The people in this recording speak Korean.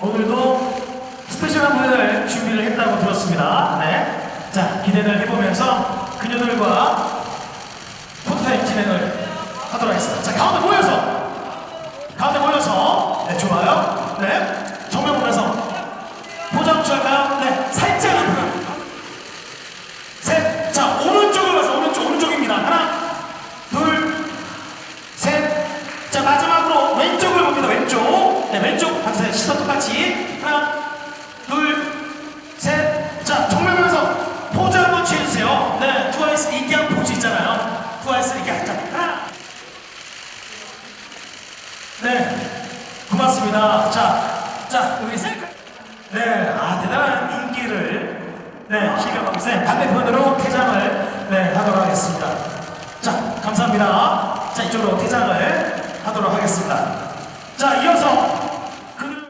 오늘도 스페셜한 무대를 준비를 했다고 들었습니다. 네. 자, 기대를 해보면서 그녀들과 포토타임 진행을 하도록 하겠습니다. 자, 가운데 모여서. 가운데 모여서. 네, 좋아요. 네. 정면 보면서. 포장 취할까요? 네. 살짝 앞으로. 셋. 자, 오른쪽을 봐서 오른쪽, 오른쪽입니다. 하나, 둘, 셋. 자, 마지막으로 왼쪽을 봅니다. 왼쪽. 네, 왼쪽. 박사님 시선 똑같이. 하나, 둘, 셋. 자, 정면 보면서 포즈 한번 취해주세요. 네, 트와이스 인기한 포즈 있잖아요. 트와이스 이렇게 자, 하나. 네, 고맙습니다. 자, 자, 우리 셀카. 네, 아, 대단한 인기를 네, 실감하고 있어요. 반대편으로 퇴장을 네, 하도록 하겠습니다. 자, 감사합니다. 자, 이쪽으로 퇴장을